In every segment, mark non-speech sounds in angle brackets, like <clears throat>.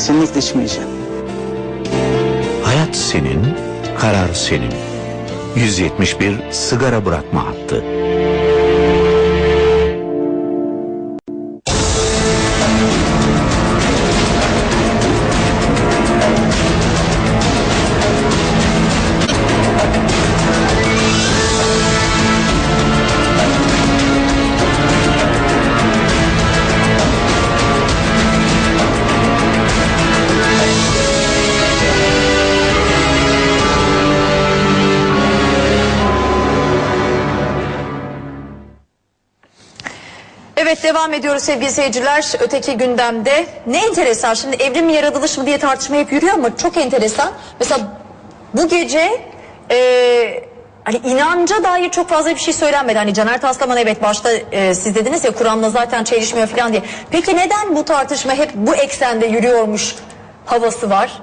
Kesinlikle içmeyeceğim. Hayat senin, karar senin. 171 sigara bırakma hattı. Devam ediyoruz sevgili seyirciler. Öteki gündemde ne enteresan şimdi evrim mi yaratılış mı diye tartışma hep yürüyor ama çok enteresan. Mesela bu gece e, hani inanca dair çok fazla bir şey söylenmedi. Hani Caner Taslaman evet başta e, siz dediniz ya Kur'an'la zaten çelişmiyor falan diye. Peki neden bu tartışma hep bu eksende yürüyormuş havası var?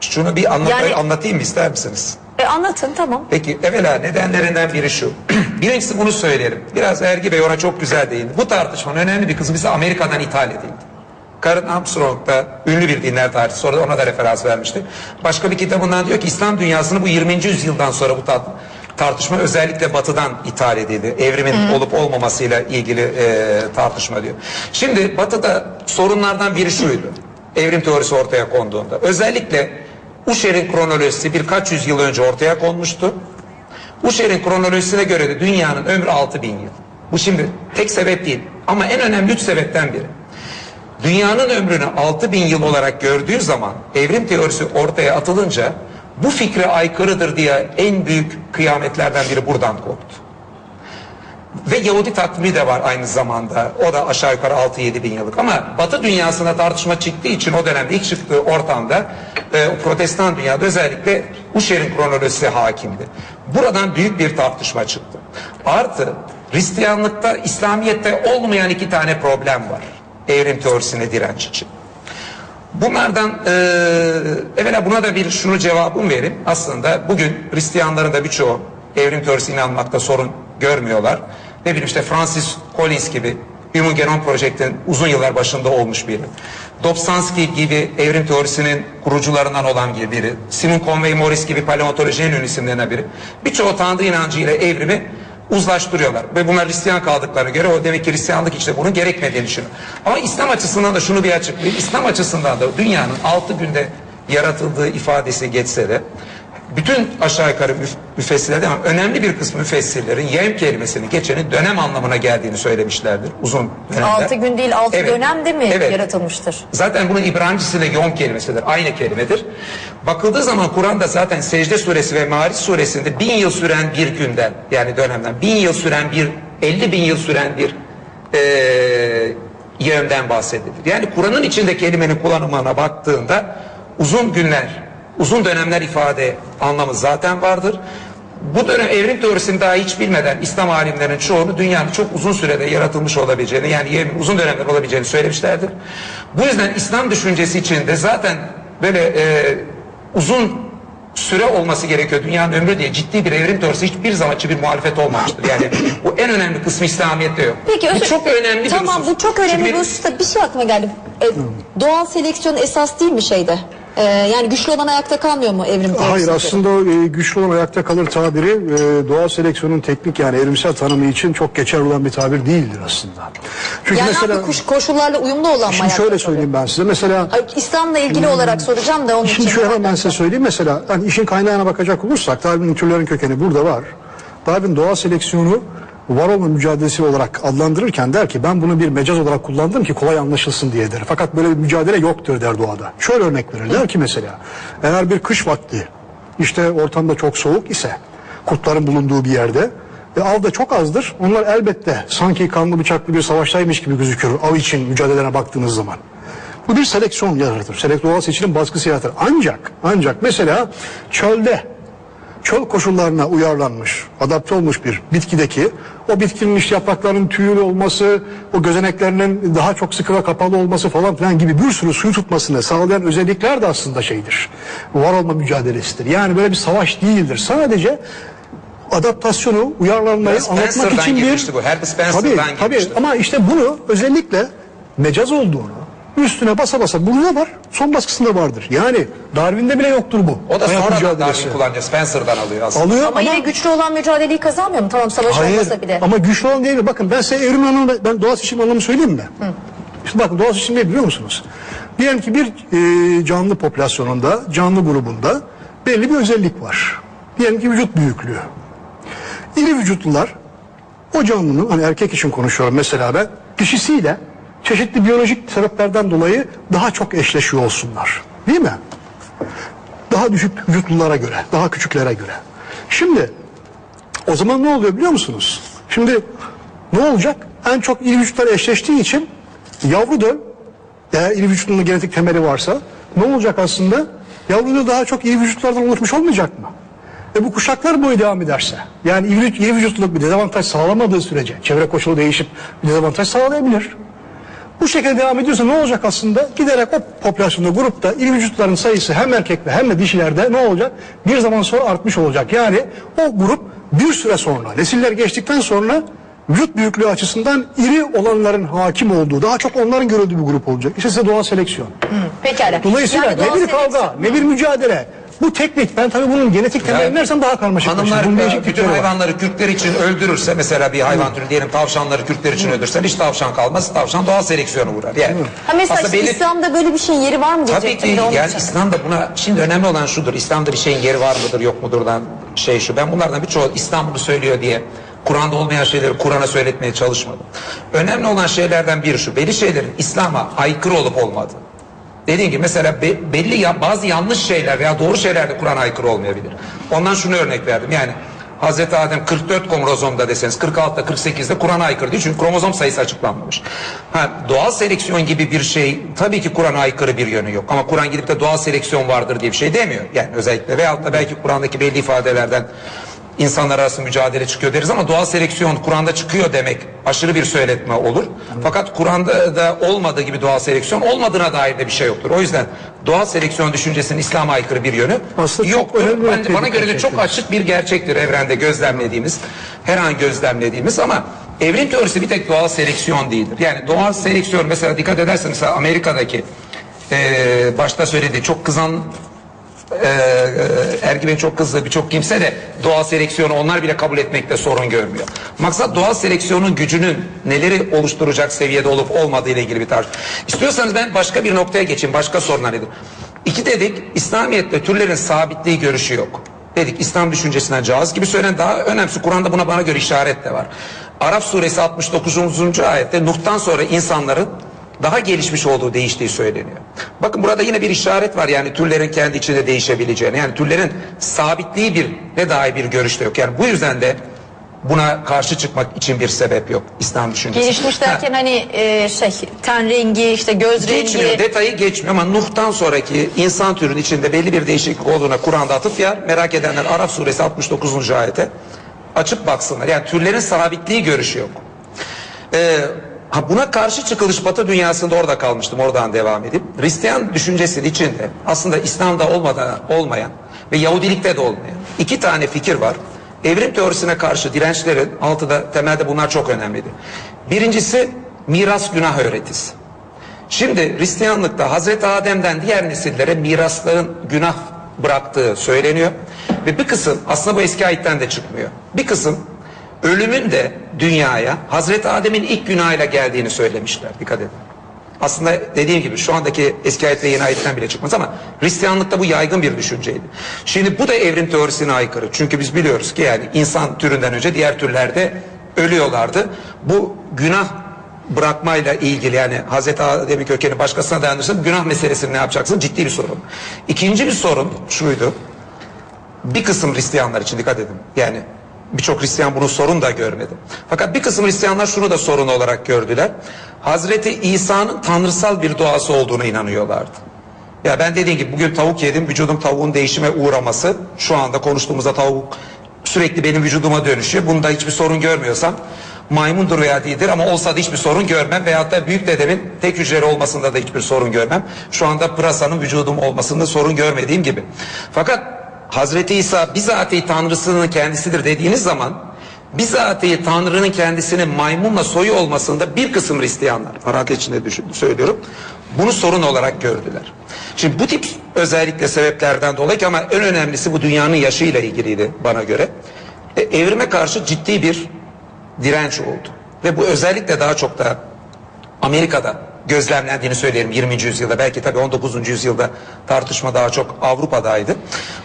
Şunu bir anlat Yani- anlatayım mı ister misiniz? E, anlatın tamam. Peki evvela nedenlerinden biri şu. <clears throat> Birincisi bunu söyleyelim. Biraz Ergi Bey ona çok güzel değindi. Bu tartışmanın önemli bir kısmı bize Amerika'dan ithal edildi. Karen Armstrong da ünlü bir dinler tarihçisi sonra ona da referans vermişti. Başka bir kitabından diyor ki İslam dünyasını bu 20. yüzyıldan sonra bu tar- tartışma özellikle batıdan ithal edildi. Evrimin olup olmamasıyla ilgili e, tartışma diyor. Şimdi batıda sorunlardan biri şuydu. Evrim teorisi ortaya konduğunda. Özellikle Usher'in kronolojisi birkaç yüzyıl önce ortaya konmuştu. Usher'in kronolojisine göre de dünyanın ömrü 6000 yıl. Bu şimdi tek sebep değil ama en önemli üç sebepten biri. Dünyanın ömrünü 6000 yıl olarak gördüğü zaman evrim teorisi ortaya atılınca bu fikre aykırıdır diye en büyük kıyametlerden biri buradan koptu. Ve Yahudi takvimi de var aynı zamanda. O da aşağı yukarı 6-7 bin yıllık. Ama Batı dünyasına tartışma çıktığı için o dönemde ilk çıktığı ortamda e, protestan dünyada özellikle Usher'in kronolojisi hakimdi. Buradan büyük bir tartışma çıktı. Artı Hristiyanlıkta, İslamiyet'te olmayan iki tane problem var. Evrim teorisine direnç için. Bunlardan e, evvela buna da bir şunu cevabım verin. Aslında bugün Hristiyanların da birçoğu evrim teorisine inanmakta sorun görmüyorlar. Ne bileyim işte Francis Collins gibi Human Genome Project'in uzun yıllar başında olmuş biri. Dobzhansky gibi evrim teorisinin kurucularından olan biri. Simon Conway Morris gibi paleontolojinin ünlü isimlerinden biri. Birçoğu Tanrı inancıyla evrimi uzlaştırıyorlar. Ve bunlar Hristiyan kaldıklarına göre o demek ki Hristiyanlık işte bunun gerekmediğini düşünüyor. Ama İslam açısından da şunu bir açıklayayım. İslam açısından da dünyanın altı günde yaratıldığı ifadesi geçse de bütün aşağı yukarı müf- müfessirler ama önemli bir kısmı müfessirlerin yem kelimesinin geçeni dönem anlamına geldiğini söylemişlerdir. Uzun dönemler. Altı gün değil altı Evet. dönemde mi Evet. yaratılmıştır? Zaten bunun İbranicesiyle yom kelimesidir. Aynı kelimedir. Bakıldığı zaman Kur'an'da zaten Secde suresi ve Mariç suresinde bin yıl süren bir günden yani dönemden bin yıl süren bir 50 bin yıl süren bir eee yönden bahsedilir. Yani Kur'an'ın içinde kelimenin kullanımına baktığında uzun günler, uzun dönemler ifade anlamı zaten vardır. Bu dönem evrim teorisini daha hiç bilmeden İslam alimlerinin çoğunu dünyanın çok uzun sürede yaratılmış olabileceğini yani uzun dönemler olabileceğini söylemişlerdir. Bu yüzden İslam düşüncesi içinde zaten böyle e, uzun süre olması gerekiyor dünyanın ömrü diye ciddi bir evrim teorisi hiçbir zaman için bir muhalefet olmamıştır. Yani bu en önemli kısmı İslamiyet'te yok. Peki bu çok önemli bir Tamam husus. bu çok önemli Çünkü bir hususta bir şey aklıma geldi. E, doğal seleksiyon esas değil mi şeyde? E, yani güçlü olan ayakta kalmıyor mu evrim teorisinde? Hayır aslında o e, güçlü olan ayakta kalır tabiri e, doğal seleksiyonun teknik yani evrimsel tanımı için çok geçerli olan bir tabir değildir aslında. Çünkü Yani mesela kuş, koşullarla uyumlu olan mı şimdi ayakta şöyle kalıyor? söyleyeyim ben size mesela İslam'la ilgili olarak soracağım da onun için. Şimdi şöyle ben size söyleyeyim mesela hani işin kaynağına bakacak olursak Darwin'in türlerin kökeni burada var. Darwin doğal seleksiyonu var olma mücadelesi olarak adlandırırken der ki ben bunu bir mecaz olarak kullandım ki kolay anlaşılsın diye der. Fakat böyle bir mücadele yoktur der doğada. Şöyle örnek verir der ki mesela eğer bir kış vakti işte ortamda çok soğuk ise kurtların bulunduğu bir yerde ve av da çok azdır. Onlar elbette sanki kanlı bıçaklı bir savaştaymış gibi gözükür av için mücadelelerine baktığınız zaman. Bu bir seleksiyon yaratır. Selek doğal seçilim baskısı yaratır. Ancak, ancak mesela çölde, çöl koşullarına uyarlanmış, adapte olmuş bir bitkideki o bitkinin işte yapraklarının tüylü olması, o gözeneklerinin daha çok sıkı ve kapalı olması falan filan gibi bir sürü suyu tutmasını sağlayan özellikler de aslında şeydir. Var olma mücadelesidir. Yani böyle bir savaş değildir. Sadece adaptasyonu, uyarlanmayı Biraz anlatmak için bir... bu. Spencer'dan tabii, tabii. Ama işte bunu özellikle mecaz olduğunu, üstüne basa basa burada var. Son baskısında vardır. Yani Darwin'de bile yoktur bu. O da Hayat sonradan mücadelesi. Darwin kullanıyor. Spencer'dan alıyor aslında. Alıyor Ama yine güçlü olan mücadeleyi kazanmıyor mu? Tamam savaş Hayır olmasa bile. ama güçlü olan değil mi? Bakın ben size evrim anlamında, ben doğal seçim anlamı söyleyeyim mi? Şimdi bakın doğal seçim ne biliyor musunuz? Diyelim ki bir e, canlı popülasyonunda, canlı grubunda belli bir özellik var. Diyelim ki vücut büyüklüğü. İri vücutlular o canlının hani erkek için konuşuyorum mesela ben dişisiyle çeşitli biyolojik sebeplerden dolayı daha çok eşleşiyor olsunlar. Değil mi? Daha düşük vücutlulara göre, daha küçüklere göre. Şimdi o zaman ne oluyor biliyor musunuz? Şimdi ne olacak? En çok iri vücutlar eşleştiği için yavru döl eğer iri vücutluğunda genetik temeli varsa ne olacak aslında? Yavru döl daha çok iri vücutlardan oluşmuş olmayacak mı? E bu kuşaklar boyu devam ederse yani iri, iri vücutluluk bir dezavantaj sağlamadığı sürece çevre koşulu değişip bir dezavantaj sağlayabilir. Bu şekilde devam ediyorsa ne olacak aslında? Giderek o popülasyonda grupta iri vücutların sayısı hem erkekte hem de dişilerde ne olacak? Bir zaman sonra artmış olacak. Yani o grup bir süre sonra nesiller geçtikten sonra vücut büyüklüğü açısından iri olanların hakim olduğu, daha çok onların görüldüğü bir grup olacak. İşte size doğal seleksiyon. Pekala. Dolayısıyla Yani ne bir seleksiyon- kavga, ne bir mücadele. Bu teknik. Ben tabii bunun genetik temelini versem daha karmaşık. Hanımlar Bunun e, değişik bütün var. hayvanları kürkler için öldürürse mesela bir hayvan türü diyelim tavşanları kürkler için öldürsen hiç tavşan kalmaz. Tavşan doğal seleksiyona uğrar. Yani Ha mesela işte belli- İslam'da böyle bir şeyin yeri var mı Tabii diyecektim ki de onun yani için. İslam'da buna şimdi önemli olan şudur. İslam'da bir şeyin yeri var mıdır yok mudurdan şey şu. Ben bunlardan birçoğu İslam bunu söylüyor diye Kur'an'da olmayan şeyleri Kur'an'a söyletmeye çalışmadım. Önemli olan şeylerden biri şu. Belli şeylerin İslam'a aykırı olup olmadığı. Dediğim gibi mesela be- belli ya bazı yanlış şeyler veya doğru şeyler de Kur'an'a aykırı olmayabilir. Ondan şunu örnek verdim. Yani Hazreti Adem 44 kromozomda deseniz 46'da 48'de Kur'an'a aykırı değil. Çünkü kromozom sayısı açıklanmamış. Ha, doğal seleksiyon gibi bir şey tabii ki Kur'an'a aykırı bir yönü yok. Ama Kur'an gidip de doğal seleksiyon vardır diye bir şey demiyor. Yani özellikle veyahut da belki Kur'an'daki belli ifadelerden insanlar arası mücadele çıkıyor deriz ama doğal seleksiyon Kur'an'da çıkıyor demek aşırı bir söyletme olur. Fakat Kur'an'da da olmadığı gibi doğal seleksiyon olmadığına dair de bir şey yoktur. O yüzden doğal seleksiyon düşüncesinin İslam'a aykırı bir yönü Aslında yoktur. Ben- bana göre de çok açık bir gerçektir evrende gözlemlediğimiz, her an gözlemlediğimiz ama evrim teorisi bir tek doğal seleksiyon değildir. Yani doğal seleksiyon mesela dikkat ederseniz mesela Amerika'daki eee başta söylediği çok kızan e, e, Ergüven'in çok kızdığı birçok kimse de doğal seleksiyonu onlar bile kabul etmekte sorun görmüyor. Maksat doğal seleksiyonun gücünün neleri oluşturacak seviyede olup olmadığı ile ilgili bir tartışma. İstiyorsanız ben başka bir noktaya geçeyim. Başka sorunlar nedir? İki dedik İslamiyet'te türlerin sabitliği görüşü yok. Dedik İslam düşüncesinden caiz gibi söylenen daha önemlisi Kur'an'da buna bana göre işaret de var. Araf suresi 69. ayette Nuh'tan sonra insanların daha gelişmiş olduğu değiştiği söyleniyor. Bakın burada yine bir işaret var yani türlerin kendi içinde değişebileceğini. Yani türlerin sabitliği bir ne dair bir görüşte yok. Yani bu yüzden de buna karşı çıkmak için bir sebep yok İslam düşüncesi. Gelişmiş Ha, derken hani e, şey ten rengi işte göz Geçmiyor, rengi. detayı geçmiyor ama Nuh'tan sonraki insan türünün içinde belli bir değişiklik olduğuna Kur'an'da atıf yer. Merak edenler Araf suresi 69. ayete açıp baksınlar. Yani türlerin sabitliği görüşü yok. Ee, ha buna karşı çıkılış Batı dünyasında orada kalmıştım. Oradan devam edip Hristiyan düşüncesinin içinde aslında İslam'da olmadan olmayan ve Yahudilikte de olmayan iki tane fikir var. Evrim teorisine karşı dirençlerin altıda temelde bunlar çok önemliydi. Birincisi miras günah öğretisi. Şimdi Hristiyanlıkta Hazreti Adem'den diğer nesillere mirasların günah bıraktığı söyleniyor. Ve bir kısım aslında bu eski ayetten de çıkmıyor. Bir kısım ölümün de dünyaya Hazreti Adem'in ilk günahıyla geldiğini söylemişler. Dikkat edin. Aslında dediğim gibi şu andaki eski ayet ve yeni ayetten bile çıkmaz ama Hristiyanlıkta bu yaygın bir düşünceydi. Şimdi bu da evrim teorisine aykırı. Çünkü biz biliyoruz ki yani insan türünden önce diğer türlerde ölüyorlardı. Bu günah bırakmayla ilgili yani Hazreti Adem'in kökeni başkasına dayanırsa günah meselesini ne yapacaksın? Ciddi bir sorun. İkinci bir sorun şuydu. Bir kısım Hristiyanlar için dikkat edin. Yani birçok Hristiyan bunu sorun da görmedi. Fakat bir kısım Hristiyanlar şunu da sorun olarak gördüler. Hazreti İsa'nın tanrısal bir doğası olduğuna inanıyorlardı. Ya ben dediğim gibi bugün tavuk yedim vücudum tavuğun değişime uğraması şu anda konuştuğumuzda tavuk sürekli benim vücuduma dönüşüyor. Bunda hiçbir sorun görmüyorsam maymundur veya değildir ama olsa da hiçbir sorun görmem veyahut da büyük dedemin tek hücreli olmasında da hiçbir sorun görmem. Şu anda pırasanın vücudum olmasında sorun görmediğim gibi. Fakat Hazreti İsa bizatihi tanrısının kendisidir dediğiniz zaman bizatihi Tanrı'nın kendisinin maymunla soyu olmasında bir kısım Hristiyanlar, parantez içinde düşün, söylüyorum, bunu sorun olarak gördüler. Şimdi bu tip özellikle sebeplerden dolayı ki ama en önemlisi bu dünyanın yaşıyla ilgiliydi bana göre. E, evrime karşı ciddi bir direnç oldu. Ve bu özellikle daha çok da Amerika'da gözlemlendiğini söyleyelim 20. yüzyılda belki tabii 19. yüzyılda tartışma daha çok Avrupa'daydı.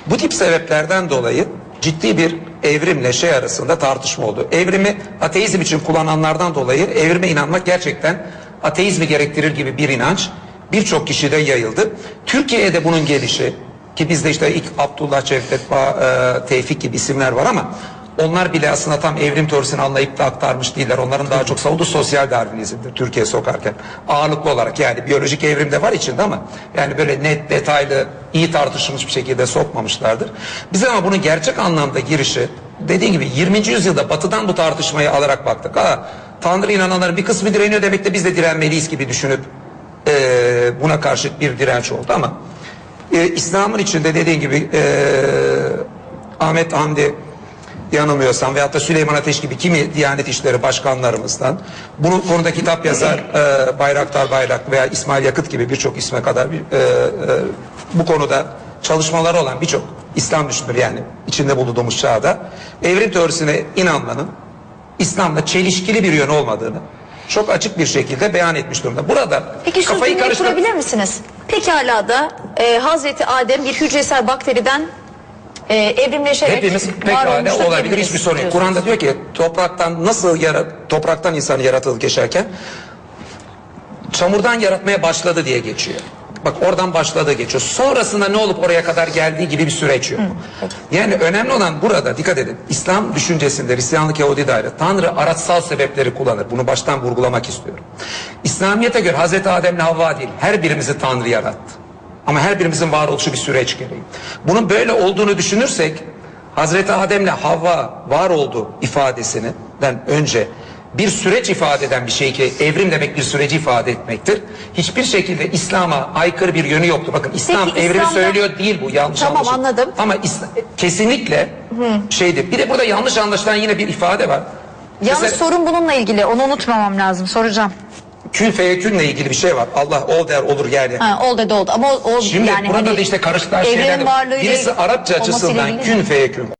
Bu tip sebeplerden dolayı ciddi bir evrimle şey arasında tartışma oldu. Evrimi ateizm için kullananlardan dolayı evrime inanmak gerçekten ateizmi gerektirir gibi bir inanç birçok kişide yayıldı. Türkiye'de bunun gelişi ki bizde işte ilk Abdullah Cevdet e, Tevfik gibi isimler var ama onlar bile aslında tam evrim teorisini anlayıp da aktarmış değiller. Onların daha çok savunduğu sosyal darwinizmdir Türkiye sokarken. Ağırlıklı olarak yani biyolojik evrim de var içinde ama yani böyle net, detaylı, iyi tartışılmış bir şekilde sokmamışlardır. Biz ama bunun gerçek anlamda girişi dediğim gibi 20. yüzyılda batıdan bu tartışmayı alarak baktık. Ha, Tanrı inananların bir kısmı direniyor demek de biz de direnmeliyiz gibi düşünüp eee, buna karşı bir direnç oldu ama e, İslam'ın içinde dediğin gibi e, Ahmet Hamdi yanılmıyorsam veyahut da Süleyman Ateş gibi kimi Diyanet İşleri başkanlarımızdan bunu konuda kitap yazar e, Bayraktar Bayrak veya İsmail Yakıt gibi birçok isme kadar bir, e, e, bu konuda çalışmaları olan birçok İslam düşünür yani içinde bulunduğumuz çağda evrim teorisine inanmanın İslam'la çelişkili bir yönü olmadığını çok açık bir şekilde beyan etmiş durumda. Burada Peki şu kafayı karıştır- kurabilir misiniz? Pekala da e, Hazreti Adem bir hücresel bakteriden e, evrimleşerek Hepimiz pekala olabilir hiçbir sorun yok. Kur'an'da diyor ki topraktan nasıl yara, topraktan insan yaratıldı geçerken çamurdan yaratmaya başladı diye geçiyor. Bak oradan başladığı geçiyor. Sonrasında ne olup oraya kadar geldiği gibi bir süreç yok. Yani önemli olan burada dikkat edin. İslam düşüncesinde Hristiyanlık Yahudi daire Tanrı araçsal sebepleri kullanır. Bunu baştan vurgulamak istiyorum. İslamiyet'e göre Hazreti Adem'le Havva değil her birimizi Tanrı yarattı. Ama her birimizin varoluşu bir süreç gereği. Bunun böyle olduğunu düşünürsek Hazreti Adem'le Havva var oldu ifadesinden önce bir süreç ifade eden bir şey ki evrim demek bir süreci ifade etmektir. Hiçbir şekilde İslam'a aykırı bir yönü yoktu. Bakın İslam Peki, evrimi İslam'da- söylüyor değil bu yanlış Tamam, anlaşılma. anladım. Ama İsla- kesinlikle şeydir. Bir de burada yanlış anlaşılan yine bir ifade var. Yalnız Mesela- sorun bununla ilgili onu unutmamam lazım soracağım. Kün feyekünle ilgili bir şey var. Allah ol der olur yani. Ha, oldu da oldu ama o, o Şimdi yani burada hani da işte karıştıran şeyler birisi Arapça açısından kün feyekün